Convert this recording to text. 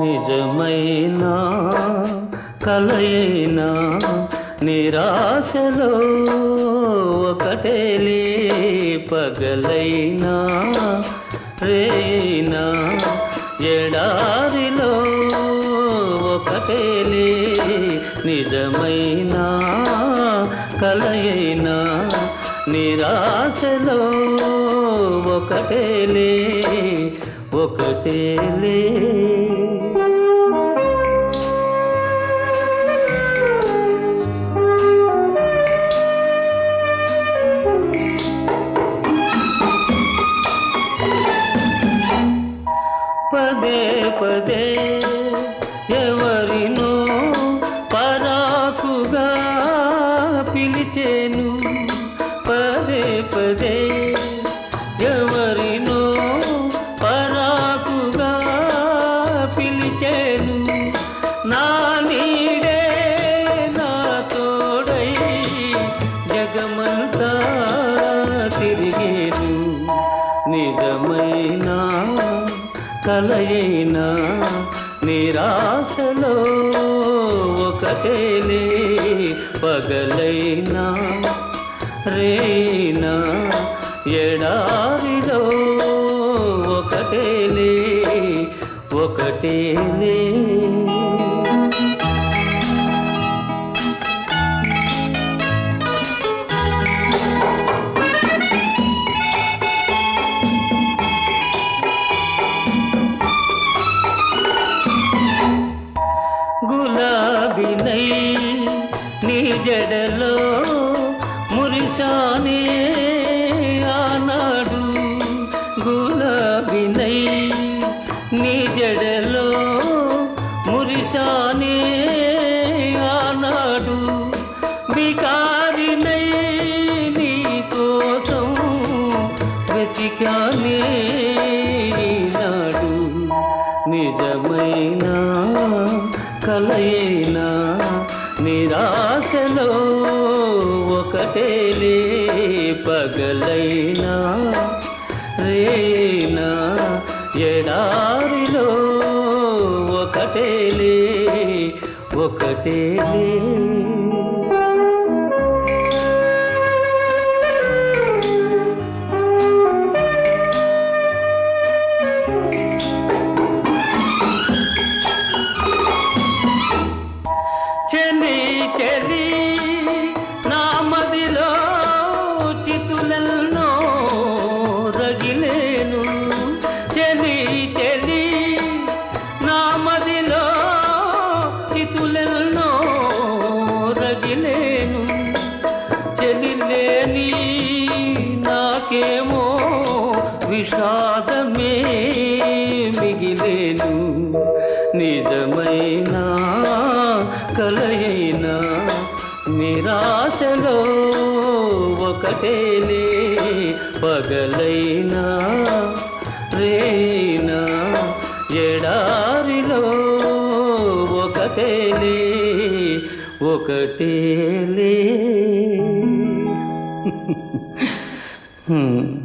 నిజమైనా కలయినా నిరాశలో ఒకటేలే పగలైనా రేయినా ఎడారిలో ఒకటేలే నిజమైనా కలయినా నిరాశలో ఒకటేలే ఒకటేలే పదే ఎవరినో పరాకుగా పిలిచేను. పదే పదే. ఎవరినో పరాకుగా పిలిచేను. నా నీడే నా తోడై జగమంతా తిరిగేను. నిజమైనా కలయినా నిరాశలో ఒకటేలే పగలైనా రేనా ఎడారిలో ఒకటేలే ఒకటేలే. మెడలో మురిశానే ఆనాడు గులాబినై నీ జడలో నిజమైనా కలయినా నిరాశలో ఒకటేలే పగలైనా రేనా ఎడారిలో ఒకటేలే ఒకటేలే చెలి నా మదిలో చితులెన్నో రగిలేను. చెలి చెలి నా మదిలో చితులెన్నో రగిలేను. చెలి నాకేమో విషాదమే మిగిలేను. నిజమైనా నిరాశలో ఒకటేనే పగలైనా రేనా ఎడారిలో ఒకటేలే ఒకటేలే Hmm.